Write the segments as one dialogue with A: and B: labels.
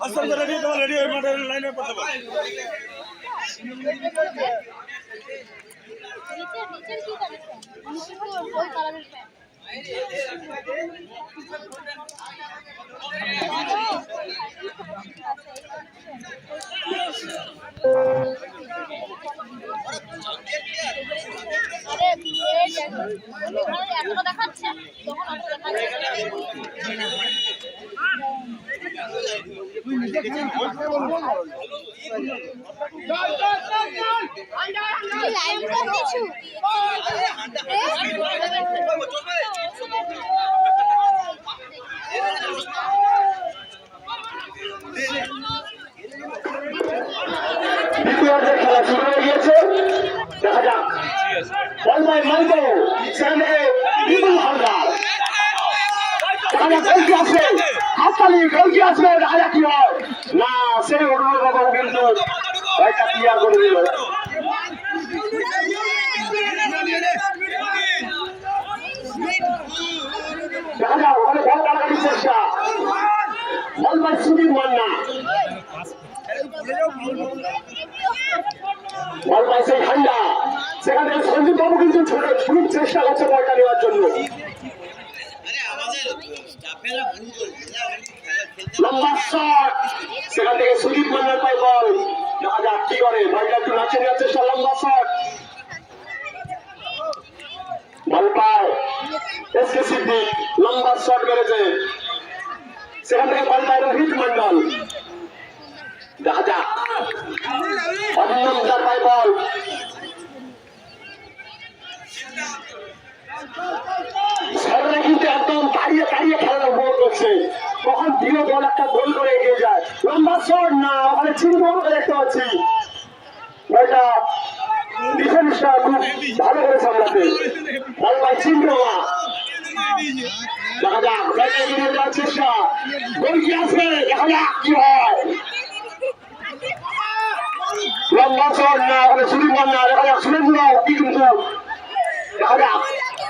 A: আস্তে রেডি তোমার রেডি হয়ে মাঠে লাইনে পড়তে পারো
B: আরে দেখাচ্ছে তখন অত দেখাচ্ছে।
C: খেলা শুরু হয়ে গিয়েছে দেখা যাক বল বাই মাইকো সেখান বিপুল হালদার দেখা যাক হাততালি গোল কি আসবে দেখা কি হয় না সেই অনুরোধ বাবু কিন্তু একটা ক্লিয়ার করে দিল যাক ওখানে বল কাটাকাটির চেষ্টা। Ball by Sudip Manna. Ball পাইছে ঠান্ডা সেখান থেকে সঞ্জীব বাবু কিন্তু ছোট চেষ্টা করছে বলটা নেওয়ার জন্য। লম্বা শট সেখান থেকে সুদীপ মান্নার পায় বল। দেখা যাক কি করে? বলটা একটু নাচে নেওয়ার লম্বা শট বল পায়। এস কে সিদ্দিক লম্বা শট মেরেছে। সেখান থেকে বল পায় রোহিত মন্ডল দেখা যাক অভিনন্দন পায় বল। যায়। লম্বা শট না, ওখানে চিন্তা আমাকে দেখতে পাচ্ছি। বলটা ডিফেন্সটা খুব ভালো করে সামলাতে। বল ভাই চিন্তা দেখা যাক, ব্যাটে এগিয়ে যাওয়ার চেষ্টা। গোল কি আসবে দেখা যাক কি লম্বা শট না, ওখানে সুনীল মান্না দেখা যাক সুরেন্দ্র কি কিন্তু। দেখা যাক।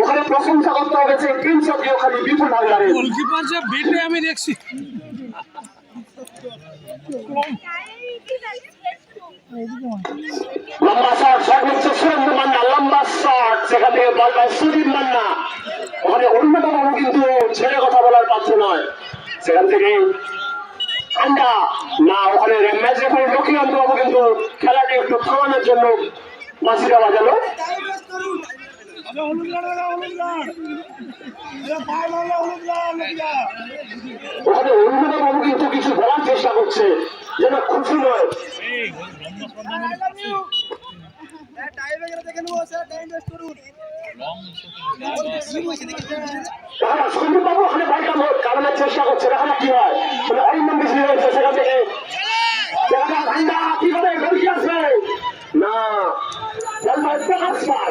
C: ওখানে প্রশংসা করতে হবে ওখানে বিপুল
A: গোলকিপার যে বেটে আমি দেখছি।
C: লম্বা শট শট হচ্ছে সুরেন্দ্র মান্না লম্বা শট সেখান থেকে বল পায় সুদীপ মান্না। ওখানে অন্যতম কিন্তু ছেড়ে কথা বলার পাত্র নয়। সেখান থেকে ঠান্ডা না ওখানে ম্যাচ রেফারি লক্ষ্মীকান্ত বাবু কিন্তু খেলাটি একটু থামানোর জন্য বাঁশিটা বাজালো। ওখানে অন্যতম বাবু কিন্তু কিছু বলার চেষ্টা করছে যেন খুশি নয়। সন্দীপ বাবু ওখানে বলটা কারণের চেষ্টা করছে দেখা কি হয়। মানে অরিন্দম বেশি হয়েছে সেখান থেকে। ঠান্ডা কি করে আসবে? না প্রকাশ বল ভাই প্রকাশ পাল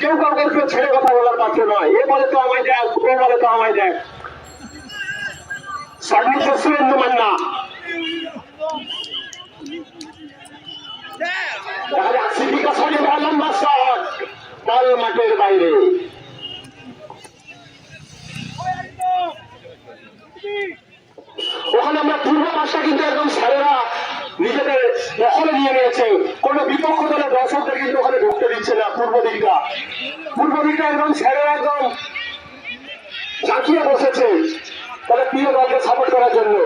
C: কেউ কাউকে কেউ ছেড়ে কথা বলার পাত্র নয়। এ বলে তো আমায় দেখ ও বলে তো আমায় দেখ ওখানে আমরা পূর্ব ভাষা কিন্তু একদম স্যারেরা নিজেদের দখলে নিয়ে নিয়েছে। কোনো বিপক্ষ দলের দর্শকদের কিন্তু ওখানে ঢুকতে দিচ্ছে না পূর্ব দিকটা। পূর্ব দিকটা একদম সেরে একদম ঝাঁকিয়ে বসেছে তাহলে প্রিয় দলকে সাপোর্ট করার জন্য।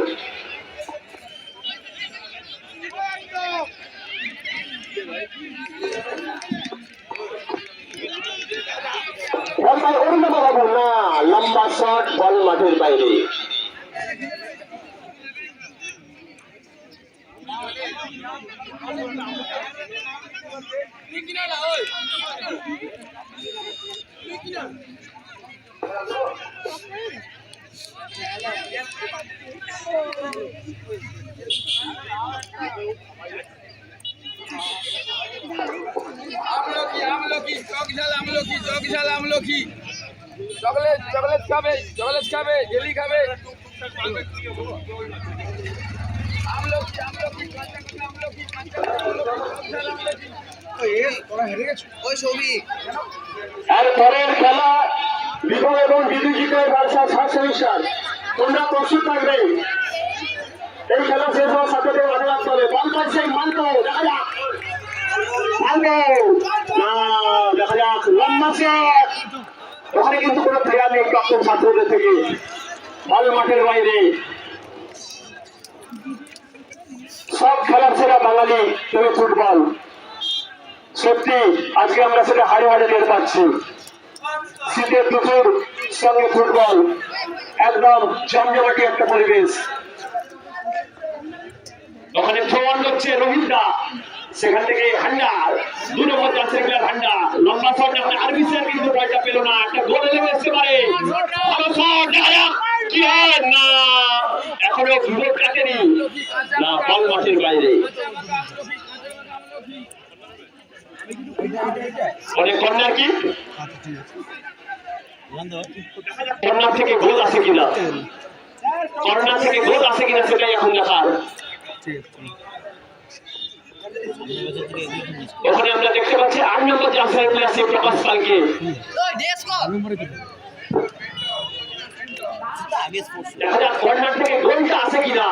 C: অরুণ বাবু, না, লম্বা শট বল মাঠের বাইরে।
D: আমলকি চকলেট চকলেট খাবে চকলেট খাবে জেলি খাবে।
C: এর পরের খেলা বিভব এবং বিদ্যুৎ ব্যবসা সাত সেমিস্টার তোমরা প্রস্তুত থাকবে। এই খেলা শেষ হওয়ার সাথে সাথে মাঠে রাখতে হবে। বল পাচ্ছে মানতো দেখা যাক। ওখানে কিন্তু কোনো প্লেয়ার নেই, প্রাক্তন ছাত্রদের থেকে। বল মাঠের বাইরে। সব খেলার সেরা বাঙালি তুমি ফুটবল। সত্যি, আজকে আমরা সেটা হাড়ে হাড়ে টের পাচ্ছি। শীতের দুপুর, সঙ্গে ফুটবল। একদম জমজমাটি একটা পরিবেশ। ওখানে থ্রোয়ান করছে রোহিত দা সেখান থেকে হান্ডা দু নম্বর সেকেন্ড লম্বা শট এখন আরবি স্যার কিন্তু বলটা পেল না। একটা গোল এলে আসতে পারে। কি হয়। না, এখনও বিভোগ কাটেনি। না, বল মাঠের বাইরে। অনেক কর্নার কি? কর্নার থেকে গোল আসে কিনা? কর্নার থেকে গোল আসে কিনা সেটাই এখন দেখার। ওখানে আমরা দেখতে পাচ্ছি আট নম্বর জাফর আছে প্রকাশ পালকে। দেখা যাক কর্নার থেকে গোলটা আসে কিনা?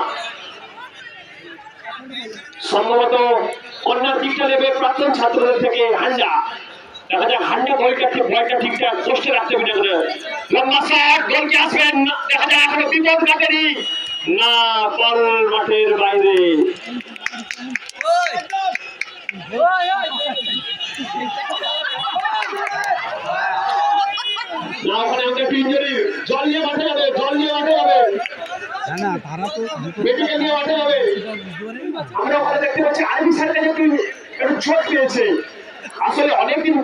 C: সম্ভবত কর্নার দিকটা নেবে প্রাক্তন ছাত্রদের থেকে হান্ডা। দেখা যাক হান্ডা বলটা ঠিক বলটা ঠিকঠাক পোস্টে রাখতে হবে করে। লম্বা শট গোল আসবেন। না, দেখা যাক এখনও বিপদ কাটেনি না মাঠের বাইরে। আমরা ওখানে দেখতে পাচ্ছি আরবি স্যারকে একটু একটু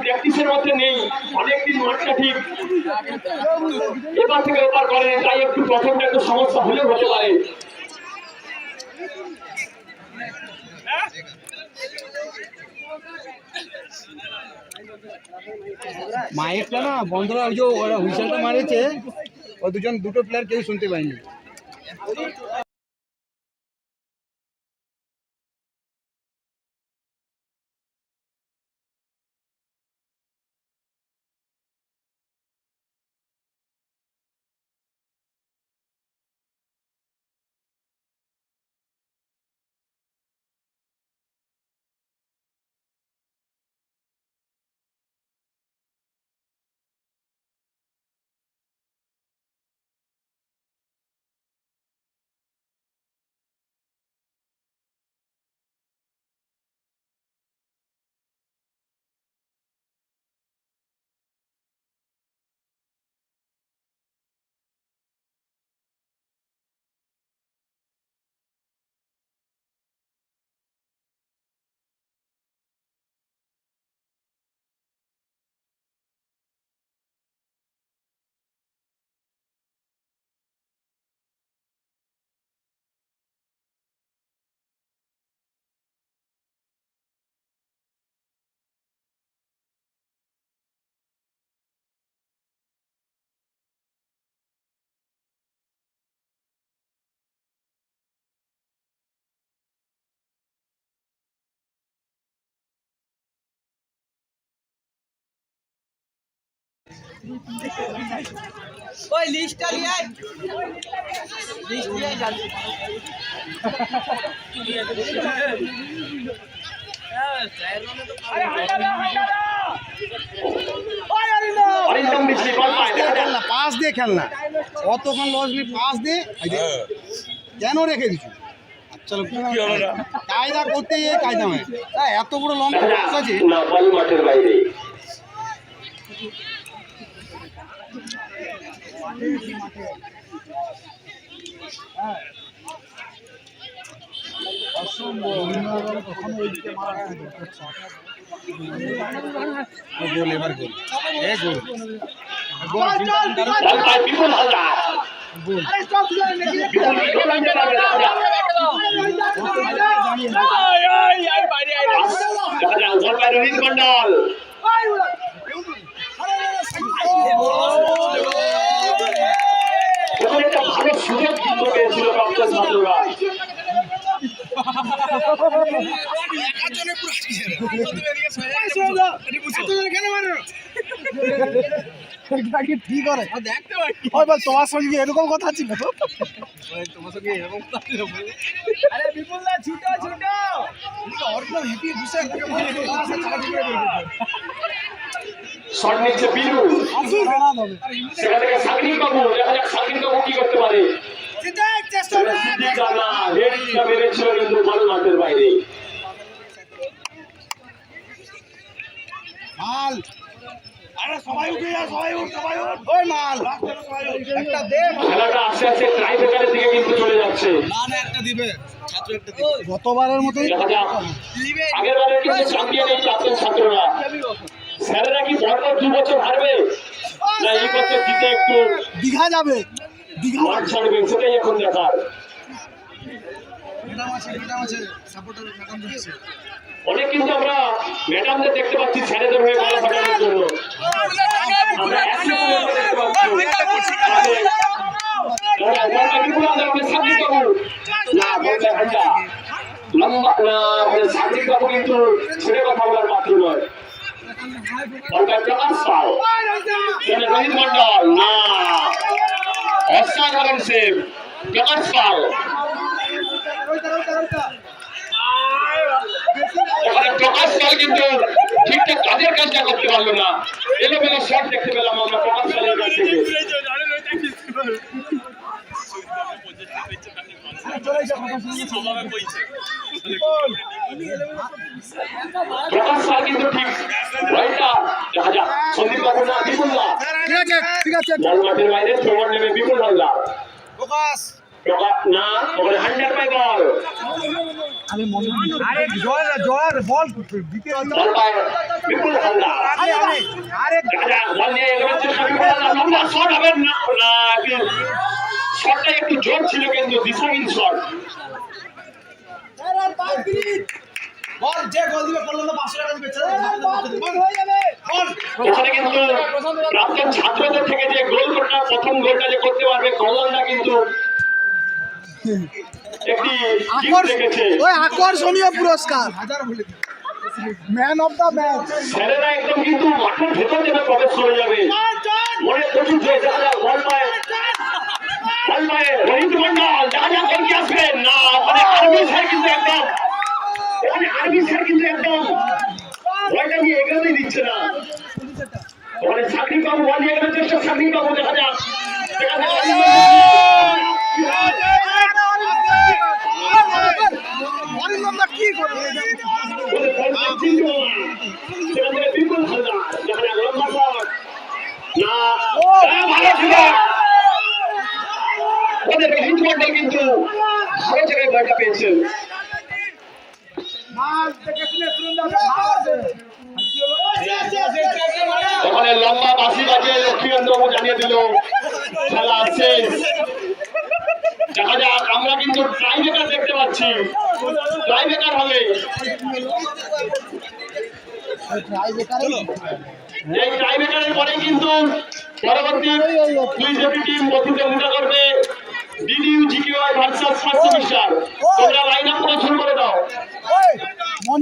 C: প্র্যাকটিসের মধ্যে নেই অনেকদিন মাঠটা ঠিক এবার থেকে ওপার করেন তাই একটু প্রথমটা একটু সমস্যা হলেও হতে পারে
A: মাইকটা না বন্ধ ওই যে ওরা হুইসেলটা মারেছে, ও দুজন দুটো প্লেয়ার কেউ শুনতে পায়নি।
D: ওই লিস্টটা নিয়ে আয় লিস্ট নিয়ে আয় জানি
A: পাস দিয়ে খেলনা লস পাস দিয়ে কেন রেখে দিচ্ছ চলো কায়দা করতে গিয়ে কায়দা হয় তা এত বড় লম্বা আছে
C: মাঠের বাইরে
A: গোল এবার গোল এ গোল
C: বিপুল হালদার বিপুল কি করতে পারবে দেখা যাক দেখা যাক বল পায় রোহিত মন্ডল এখানে একটা ভালো সুযোগ কিন্তু পেয়েছিল ডক্টর ছাত্ররা
A: এটা কি করে ওই বল তোমার সঙ্গে এরকম কথা ছিল
C: শট নিচ্ছে বিরু সেখান থেকে সাকিব বাবু, দেখা যাক সাকিব বাবু কি করতে পারে। সিদ্দিক রানা রেডটা মেরেছিল কিন্তু বল বাইরে।
A: মাল। আরে সবাই উঠে যা সবাই উঠ সবাই উঠ। ওই মাল। একটা দে
C: খেলাটা আস্তে আস্তে দিকে কিন্তু চলে যাচ্ছে।
A: গতবারের মতোই
C: দেখা যাক। আগের বারে কিন্তু চ্যাম্পিয়ন এই প্রাক্তন ছাত্ররা। স্যারেরা কি পরপর দু বছর হারবে? না এই বছর জিতে একটু
A: দীঘা যাবে। দীঘা
C: মাঠ ছাড়বে সেটাই এখন দেখার। অনেক কিন্তু আমরা ম্যাডামদের দেখতে পাচ্ছি স্যারেদের হয়ে গলা ফাটানোর জন্য। আমরা সাকিব বাবু না বলটা ঘণ্টা লম্বা না আমাদের সাকিব বাবু কিন্তু ছেড়ে কথা বলার পাত্র নয়। প্রকাশ পাল রোহিত মন্ডল না। অসাধারণ সেভ পাল এখানে প্রকাশ পাল কিন্তু ঠিকঠাক কাজের কাজটা করতে পারল না। এলোমেলো শট দেখতে পেলাম আমরা প্রকাশ পালের কাছ। প্রকাশ পাল কিন্তু ঠিক। যাক। সন্দীপ বাবু না বিপুল
A: ঠিক আছে ঠিক আছে।
C: বল মাঠের বাইরে থ্রোবার নেমে বিপুল হালদার
A: প্রকাশ
C: প্রকাশ না ওখানে হান্ড্রেড বাই বল।
A: আমি মনে আরে জল জল বল দিতে
C: বিপুল হালদার
A: আরে আরে
C: যাক বল নিয়ে এগোনোর চেষ্টা বিপুল হালদার লম্বা শট হবে না না শটটা একটু জোর ছিল কিন্তু দিশাহীন শট।
A: বল যে গোল দিবে বলল না 500 টাকা দিবে বল। যাবে। বল।
C: ওখানে কিন্তু প্রাক্তন ছাত্রদের থেকে যে গোল গোলটা প্রথম গোলটা যে করতে পারবে কল্যাণটা কিন্তু একটি gift রেখেছে
A: ওই আকর্ষণীয় পুরস্কার। ম্যান অফ দা ম্যাচ
C: ছেলেরা একদম কিন্তু মাঠের ভেতর যেন প্রবেশ করে যাবে। মনে প্রচুর জয়। যাক বল পায়। বল পায়। রোহিত মন্ডল দেখা যাক গোল কি আসবে। না ওখানে আর্মি স্যার কিন্তু একদম ওখানে আর্মি স্যার কিন্তু একদম বলটা নিয়ে এগোতেই দিচ্ছে না। ওখানে চাকরি বাবু বল নিয়ে চেষ্টা চাকরি বাবু দেখা যাক কিন্তু ভালো জায়গায় পেয়েছেন
A: মাল থেকে শুনে সুন্দর ভালো আছে
C: ওখানে লম্বা বাসি বাজিয়ে লক্ষ্মীকান্তবাবু জানিয়ে দিল, খেলা শেষ। দেখা যাক, আমরা কিন্তু ট্রাই দেখতে পাচ্ছি। ট্রাই হবে। এই ট্রাই পরে কিন্তু পরবর্তী দুই করবে ডিডিউ জিকিউআই ভার্সাস ফার্স্ট সেমিস্টার তোমরা লাইন আপ করে শুরু করে